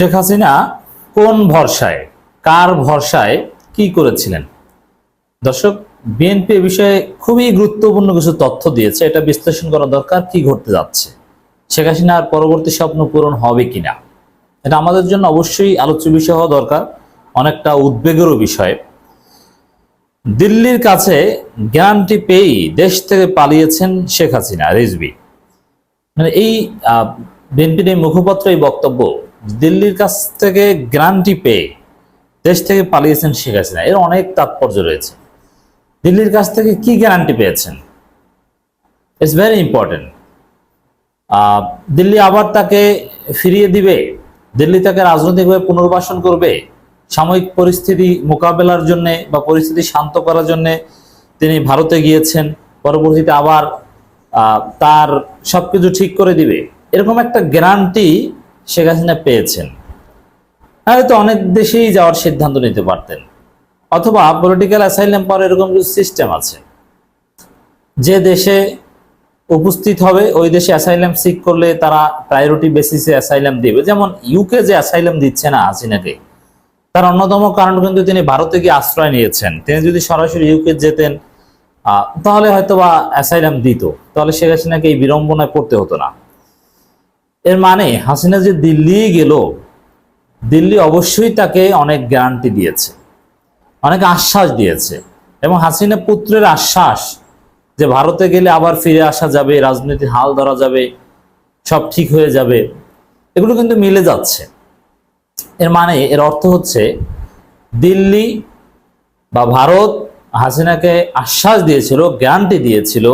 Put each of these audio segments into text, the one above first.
শেখ হাসিনা কোন ভরসায়, কার ভরসায় কি করেছিলেন? দর্শক, বিএনপি বিষয়ে খুবই গুরুত্বপূর্ণ কিছু তথ্য দিয়েছে। এটা বিশ্লেষণ করা দরকার কি ঘটতে যাচ্ছে। শেখ হাসিনার পরবর্তী স্বপ্ন পূরণ হবে কিনা? এটা আমাদের জন্য অবশ্যই আলোচ্য বিষয় হওয়া দরকার, অনেকটা উদ্বেগেরও বিষয়। দিল্লির কাছে গ্যারান্টি পেয়েই দেশ থেকে পালিয়েছেন শেখ হাসিনা, রিজভি। মানে এই বিএনপির এই মুখপাত্র এই বক্তব্য দিল্লির কাছ থেকে গ্যারান্টি পেয়ে দেশ থেকে পালিয়েছেন শেখ হাসিনা। এর অনেক তাৎপর্য রয়েছে। দিল্লির কাছ থেকে কি গ্যারান্টি পেয়েছেন? ইটস ভেরি ইম্পর্টেন্ট দিল্লি আবার তাকে ফিরিয়ে দিবে? দিল্লি তাকে রাজনৈতিকভাবে পুনর্বাসন করবে? সাময়িক পরিস্থিতি মোকাবেলার জন্য বা পরিস্থিতি শান্ত করার জন্য তিনি ভারতে গিয়েছেন, পরবর্তীতে আবার তার সবকিছু ঠিক করে দিবে। এরকম একটা গ্যারান্টি শেখ হাসিনা পেয়েছেন। হয়তো অনেক দেশেই যাওয়ার সিদ্ধান্ত নিতে পারতেন। অথবা পলিটিক্যাল অ্যাসাইলাম পাওয়ার এরকম কিছু সিস্টেম আছে। যে দেশে উপস্থিত হবে, ওই দেশে অ্যাসাইলাম সিক করলে তারা প্রায়োরিটি বেসিসে অ্যাসাইলাম দিবে। যেমন ইউকে যে অ্যাসাইলাম দিচ্ছে না হাসিনাকে, তার অন্যতম কারণ কিন্তু তিনি ভারতে গিয়ে আশ্রয় নিয়েছেন। তিনি যদি সরাসরি ইউকে যেতেন তাহলে হয়তো বা অ্যাসাইলাম দিত। তাহলে শেখ হাসিনাকে এই বিড়ম্বনায় পড়তে হতো না। এর মানে হাসিনা যে দিল্লি গেল, দিল্লি অবশ্যই তাকে অনেক গ্যারান্টি দিয়েছে, অনেক আশ্বাস দিয়েছে এবং হাসিনা পুত্রের আশ্বাস যে ভারতে গেলে আবার ফিরে আসা যাবে, রাজনীতির হাল ধরা যাবে, সব ঠিক হয়ে যাবে, এগুলো কিন্তু মিলে যাচ্ছে। এর মানে এর অর্থ হচ্ছে দিল্লি বা ভারত হাসিনাকে আশ্বাস দিয়েছিল গ্যারান্টি দিয়েছিল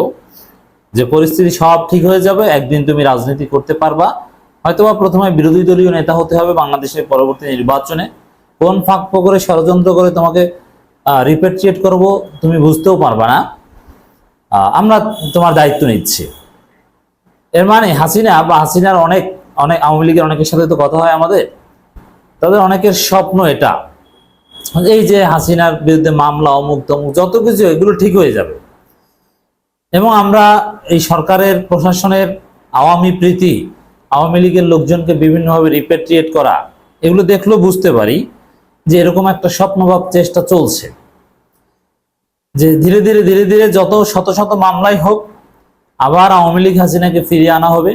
যে পরিস্থিতি সব ঠিক হয়ে যাবে, একদিন তুমি রাজনীতি করতে পারবা। হয়তোবা প্রথমে বিরোধী দলীয় নেতা হতে হবে বাংলাদেশের পরবর্তী নির্বাচনে। কোন ফাঁক করে ষড়যন্ত্র করে তোমাকে রিপেট্রিয়েট করব, তুমি বুঝতেও পারবা না। আমরা তোমার দায়িত্ব নিচ্ছি। এর মানে হাসিনা বা হাসিনার অনেক অনেক আওয়ামী লীগের অনেকের সাথে তো কথা হয় আমাদের। তাদের অনেকের স্বপ্ন এটা। এই যে হাসিনার বিরুদ্ধে মামলা অমুক তমুক যত কিছু এগুলো ঠিক হয়ে যাবে। এবং আমরা এই সরকারের, প্রশাসনের আওয়ামী প্রীতি, আওয়ামী লীগের লোকজনকে বিভিন্নভাবে রিপেট্রিয়েট করা, এগুলো দেখলেও বুঝতে পারি যে এরকম একটা স্বপ্নভাব চেষ্টা চলছে। যে ধীরে ধীরে ধীরে ধীরে যত শত শত মামলাই হোক, আবার আওয়ামী লীগ হাসিনাকে ফিরিয়ে আনা হবে,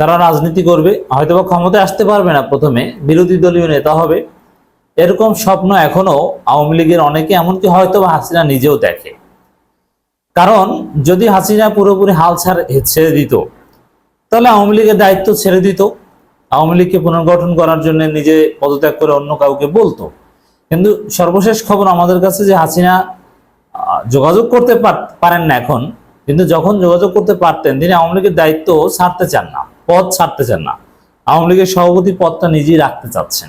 তারা রাজনীতি করবে, হয়তোবা ক্ষমতায় আসতে পারবে না প্রথমে, বিরোধী দলীয় নেতা হবে, এরকম স্বপ্ন এখনও আওয়ামী লীগের অনেকে, এমনকি হয়তো বা হাসিনা নিজেও দেখে। কারণ যদি হাসিনা পুরোপুরি হাল ছাড় ছেড়ে দিত, তাহলে আওয়ামী লীগের দায়িত্ব ছেড়ে দিত। আওয়ামী লীগকে পুনর্গঠন করার জন্য নিজে পদত্যাগ করে অন্য কাউকে বলতো। কিন্তু সর্বশেষ খবর আমাদের কাছে যে হাসিনা যোগাযোগ করতে পার- পারেন না এখন। কিন্তু যখন যোগাযোগ করতে পারতেন, তিনি আওয়ামী লীগের দায়িত্ব ছাড়তে চান না, পদ ছাড়তে চান না। আওয়ামী লীগের সভাপতি পদটা নিজেই রাখতে চাচ্ছেন।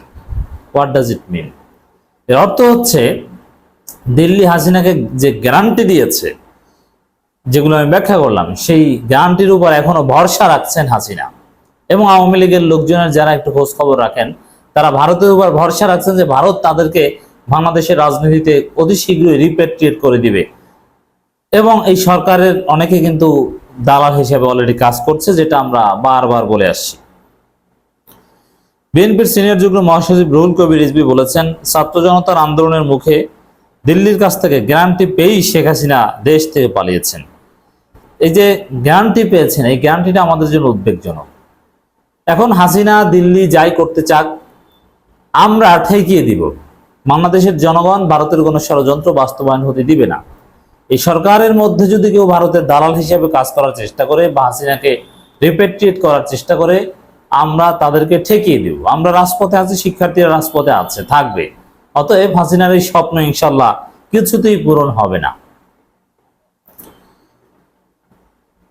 হোয়াট ডাজ ইট মিন এর অর্থ হচ্ছে, দিল্লি হাসিনাকে যে গ্যারান্টি দিয়েছে যেগুলো আমি ব্যাখ্যা করলাম, সেই গ্যারান্টির উপর এখনও ভরসা রাখছেন হাসিনা। এবং আওয়ামী লীগের লোকজনের যারা একটু খোঁজ খবর রাখেন, তারা ভারতের উপর ভরসা রাখছেন যে ভারত তাদেরকে বাংলাদেশের রাজনীতিতে অতি শীঘ্রই রিপেট্রিয়েট করে দিবে। এবং এই সরকারের অনেকে কিন্তু দালাল হিসেবে অলরেডি কাজ করছে, যেটা আমরা বারবার বলে আসছি। বিএনপির সিনিয়র যুগ্ম মহাসচিব রুহুল কবির রিজভি বলেছেন, ছাত্র জনতার আন্দোলনের মুখে দিল্লির কাছ থেকে গ্যারান্টি পেয়েই শেখ হাসিনা দেশ থেকে পালিয়েছেন। এই যে গ্যারান্টি পেয়েছেন, এই গ্যারান্টিটা আমাদের জন্য উদ্বেগজনক। এখন হাসিনা দিল্লি যাই করতে চাক, আমরা ঠেকিয়ে দিব। বাংলাদেশের জনগণ ভারতের কোনো ষড়যন্ত্র বাস্তবায়ন হতে দিবে না। এই সরকারের মধ্যে যদি কেউ ভারতের দালাল হিসেবে কাজ করার চেষ্টা করে বা হাসিনাকে রিপেট্রিয়েট করার চেষ্টা করে, আমরা তাদেরকে ঠেকিয়ে দিব। আমরা রাজপথে আছি, শিক্ষার্থীরা রাজপথে আছে, থাকবে। অতএব হাসিনার এই স্বপ্ন ইনশাল্লাহ কিছুতেই পূরণ হবে না।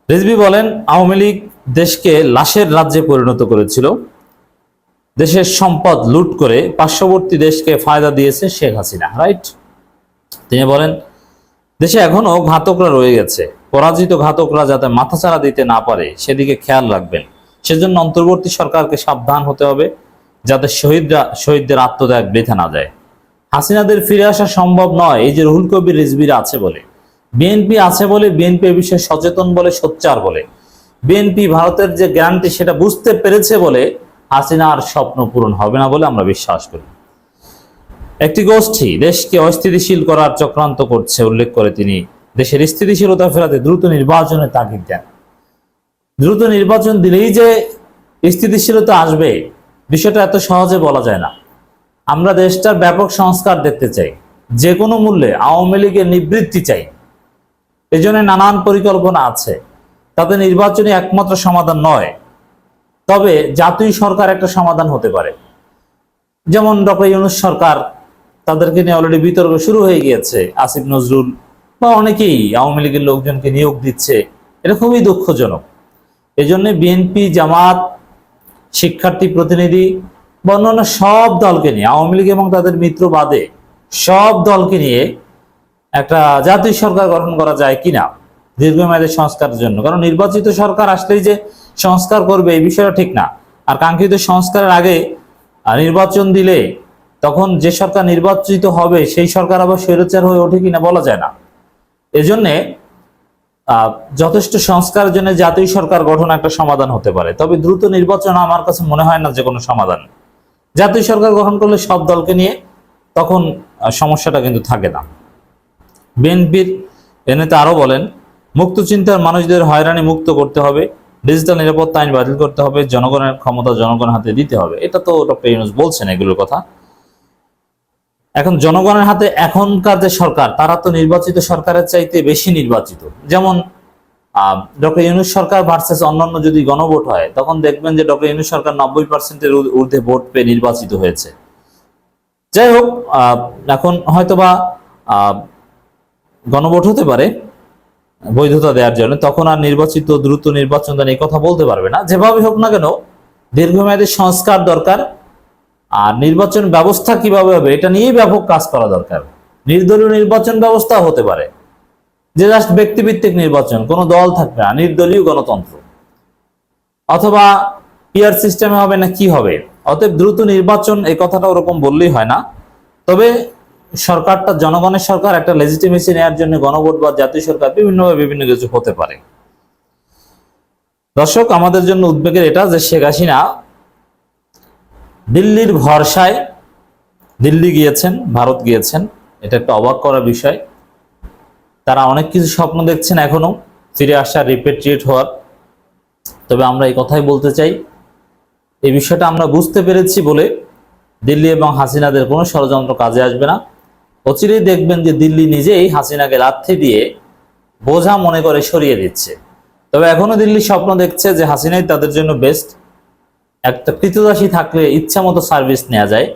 রিজভি বলেন, আওয়ামী লীগ দেশকে লাশের রাজ্যে পরিণত করেছিল। দেশের সম্পদ লুট করে পার্শ্ববর্তী দেশকে ফায়দা দিয়েছে শেখ হাসিনা রাইট তিনি বলেন, দেশে এখনও ঘাতকরা রয়ে গেছে। পরাজিত ঘাতকরা যাতে মাথাচাড়া দিতে না পারে, সেদিকে খেয়াল রাখবেন। সেজন্য অন্তর্বর্তী সরকারকে সাবধান হতে হবে, যাতে শহীদরা, শহীদদের আত্মত্যাগ বৃথা না যায়। হাসিনাদের ফিরে আসা সম্ভব নয়, এই যে রুহুল কবির রিজবির আছে বলে। বিএনপি আছে বলে, বিএনপি বিষয়ে সচেতন বলে, সোচ্চার বলে। বিএনপি ভারতের যে গ্যারান্টি সেটা বুঝতে পেরেছে বলে হাসিনার স্বপ্ন পূরণ হবে না বলে আমরা বিশ্বাস করি। একটি গোষ্ঠী দেশকে অস্থিতিশীল করার চক্রান্ত করছে, উল্লেখ করে তিনি। দেশের স্থিতিশীলতা ফেরাতে দ্রুত নির্বাচনের তাগিদ দেন। দ্রুত নির্বাচন দিলেই যে স্থিতিশীলতা আসবে, বিষয়টা এত সহজে বলা যায় না। আমরা দেশটার ব্যাপক সংস্কার দেখতে চাই। যে কোনো মূল্যে আওয়ামী লীগের নিবৃত্তি চাই। এজন্য নানান পরিকল্পনা আছে। তাতে নির্বাচনই একমাত্র সমাধান নয়। তবে জাতীয় সরকার একটা সমাধান হতে পারে। যেমন ডক্টর ইউনুস সরকার তাদেরকে নিয়ে অলরেডি বিতর্ক শুরু হয়ে গিয়েছে, আসিফ নজরুল বা অনেকেই আওয়ামী লীগের লোকজনকে নিয়োগ দিচ্ছে। এটা খুবই দুঃখজনক। এই জন্য বিএনপি, জামাত, শিক্ষার্থী প্রতিনিধি বা অন্যান্য সব দলকে নিয়ে, আওয়ামী লীগ এবং তাদের মিত্র বাদে সব দলকে নিয়ে একটা জাতীয় সরকার গঠন করা যায় কিনা দীর্ঘমেয়াদী সংস্কারের জন্য। কারণ নির্বাচিত সরকার আসলেই যে সংস্কার করবে এই বিষয়টা ঠিক না। আর কাঙ্ক্ষিত সংস্কারের আগে নির্বাচন দিলে তখন যে সরকার নির্বাচিত হবে, সেই সরকার আবার স্বৈরাচার হয়ে ওঠে কিনা বলা যায় না। এজন্যে যথেষ্ট সংস্কারের জন্য জাতীয় সরকার গঠন একটা সমাধান হতে পারে। তবে দ্রুত নির্বাচন আমার কাছে মনে হয় না যে কোনো সমাধান। জাতীয় সরকার গঠন করলে সব দলকে নিয়ে তখন সমস্যাটা কিন্তু থাকে না। বিএনপির এনেতে আরও বলেন মুক্ত চিন্তার মানুষদের হয়রানি মুক্ত করতে হবে, ডিজিটাল নিরাপত্তা আইন বাতিল করতে হবে, জনগণের ক্ষমতা জনগণের হাতে দিতে হবে। এটা তো ডক্টর ইউনুস বলছেন এগুলোর কথা। এখন জনগণের হাতে এখনকার যে সরকার, তারা তো নির্বাচিত সরকারের চাইতে বেশি নির্বাচিত। যেমন ডক্টর ইউনুস সরকার ভার্সেস অন্যান্য যদি গণভোট হয়, তখন দেখবেন যে ডক্টর ইউনুস সরকার নব্বই পার্সেন্টের ঊর্ধ্বে ভোট পেয়ে নির্বাচিত হয়েছে। যাই হোক এখন হয়তোবা গণভোট হতে পারে, বৈধতা দেওয়ার জন্য, তখন আর নির্বাচিত দ্রুত নির্বাচন দেন এই কথা বলতে পারবে না। যেভাবে হোক না কেন, দীর্ঘমেয়াদী সংস্কার দরকার, আর নির্বাচন ব্যবস্থা কীভাবে হবে, এটা নিয়েই ব্যাপক কাজ করা দরকার। নির্দলীয় নির্বাচন ব্যবস্থা হতে পারে। যে জাস্ট ব্যক্তিভিত্তিক নির্বাচন, কোনো দল থাকবে না, নির্দলীয় গণতন্ত্র। অথবা পিয়ার সিস্টেমে হবে না, কি হবে? অতএব দ্রুত নির্বাচন, এই কথাটা ওরকম বললেই হয় না। তবে সরকারটা, জনগণের সরকার একটা লেজিটিমেসি নেওয়ার জন্য গণভোট বা জাতীয় সরকার বিভিন্নভাবে বিভিন্ন কিছু হতে পারে। দর্শক, আমাদের জন্য উদ্বেগের এটা যে শেখ হাসিনা দিল্লির ভরসায় দিল্লি গিয়েছেন, ভারত গিয়েছেন, এটা একটা অবাক করার বিষয়। তারা অনেক কিছু স্বপ্ন দেখছেন এখনও, ফিরে আসা রিপেট্রিয়েট হওয়ার। তবে আমরা এই কথাই বলতে চাই, এই বিষয়টা আমরা বুঝতে পেরেছি বলে দিল্লি এবং হাসিনাদের কোনো ষড়যন্ত্র কাজে আসবে না। অচিরেই দেখবেন যে দিল্লি নিজেই হাসিনাকে লাথি দিয়ে বোঝা মনে করে সরিয়ে দিচ্ছে। তবে এখনও দিল্লি স্বপ্ন দেখছে যে হাসিনাই তাদের জন্য বেস্ট একটা কৃতদাসী থাকলে ইচ্ছা মতো সার্ভিস নেওয়া যায়।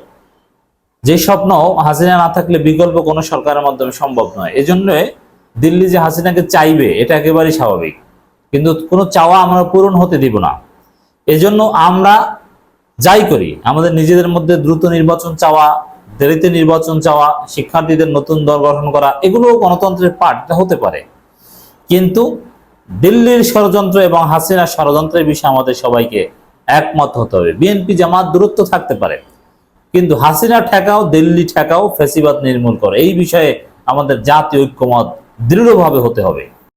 যে স্বপ্ন হাসিনা না থাকলে বিকল্প কোনো সরকারের মাধ্যমে সম্ভব নয়। এজন্য দিল্লি যে হাসিনাকে চাইবে, এটা একেবারেই স্বাভাবিক। কিন্তু কোনো চাওয়া আমরা পূরণ হতে দিব না। এজন্য আমরা যাই করি। আমাদের নিজেদের মধ্যে দ্রুত নির্বাচন চাওয়া দেরিতে নির্বাচন চাওয়া, শিক্ষার্থীদের নতুন দল গঠন করা এগুলো গণতন্ত্রের পার্ট হতে পারে। কিন্তু দিল্লির ষড়যন্ত্র এবং হাসিনার ষড়যন্ত্রের বিষয়ে আমাদের সবাইকে একমত হতে হবে। বিএনপি জামাত দূরত্ব থাকতে পারে। কিন্তু হাসিনা ঠেকাও, দিল্লি ঠেকাও, ফেসিবাদ নির্মূল করে। এই বিষয়ে আমাদের জাতীয় ঐক্যমত দৃঢ়ভাবে হতে হবে।